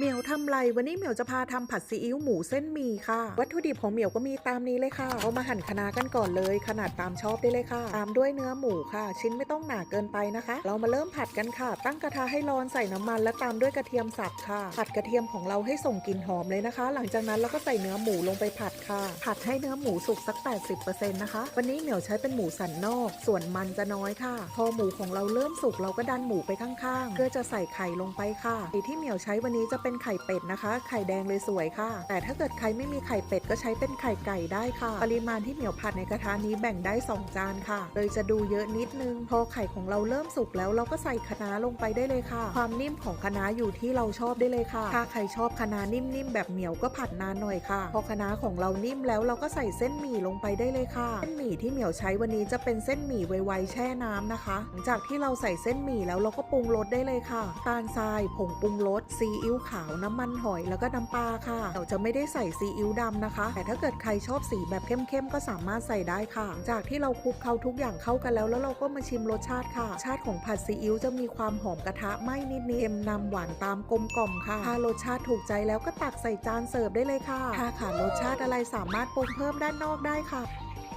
เหมียวทำไรวันนี้เหมียวจะพาทำผัดซีอิ๊วหมูเส้นหมี่ค่ะ วัตถุดิบของเหมียวก็มีตามนี้เลยค่ะเอามาหั่นคะน้ากันก่อนเลย ขนาดตามชอบได้เลยค่ะ ตามด้วยเนื้อหมูค่ะ ชิ้นไม่ต้องหนาเกินไปนะคะ เรามาเริ่มผัดกันค่ะ ตั้งกระทะให้ร้อนใส่น้ำมัน และตามด้วยกระเทียมสับค่ะ ผัดกระเทียมของเราให้ส่งกลิ่นหอมเลยนะคะ หลังจากนั้นเราก็ใส่เนื้อหมูลงไปผัดค่ะ ผัดให้เนื้อหมูสุกสัก 80%นะคะ วันนี้เหมียวใช้เป็นหมูสันนอก ส่วนมันจะน้อยค่ะ พอหมูของเราเริ่มสุกเราก็ดันหมูไปข้างๆเพื่อจะใส่ไข่ลงไปค่ะที่เหมียวใช้วันนี้จะเป็นเป็นไข่เป็ดนะคะ ไข่แดงเลยสวยค่ะ แต่ถ้าเกิดใครไม่มีไข่เป็ดก็ใช้เป็นไข่ไก่ได้ค่ะ ปริมาณที่เหมียวผัดในกระทะนี้แบ่งได้ 2 จานค่ะ เลยจะดูเยอะนิดนึง พอไข่ของเราเริ่มสุกแล้วเราก็ใส่คะน้าลงไปได้เลยค่ะ ความนิ่มของคะน้าอยู่ที่เราชอบได้เลยค่ะ ถ้าใครชอบคะน้านิ่มๆแบบเหมียวก็ผัดนานหน่อยค่ะ พอคะน้าของเรานิ่มแล้วเราก็ใส่เส้นหมี่ลงไปได้เลยค่ะ เส้นหมี่ที่เหมียวใช้วันนี้จะเป็นเส้นหมี่ไวๆแช่น้ำนะคะ หลังจากที่เราใส่เส้นหมี่แล้วเราก็ปรุงรสได้เลยค่ะ ตาลทราย ผงปรุงรส ซีอิ๊วขาาว น้ำมันหอยแล้วก็น้ำปลาค่ะเราจะไม่ได้ใส่ซีอิ๊วดำนะคะ แต่ถ้าเกิดใครชอบสีแบบเข้มๆก็สามารถใส่ได้ค่ะ จากที่เราคลุกเคล้าทุกอย่างเข้ากันแล้วแล้วเราก็มาชิมรสชาติค่ะ ชาติของผัดซีอิ๊วจะมีความหอมกระทะไหม้นิดๆเค็มนำหวานตามกลมกล่อมค่ะถ้ารสชาติถูกใจแล้วก็ตักใส่จานเสิร์ฟได้เลยค่ะถ้าขาดรสชาติอะไรสามารถปรุงเพิ่มด้านนอกได้ค่ะ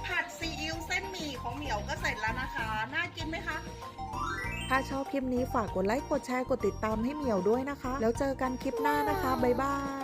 ผัดซีอิ๊วเส้นหมี่ของเหมียวก็เสร็จแล้วนะคะ น่ากินไหมคะ ถ้าชอบคลิปนี้ฝากกดไลค์กดแชร์กดติดตามให้เหมียวด้วยนะคะ แล้วเจอกันคลิปหน้านะคะบ๊ายบาย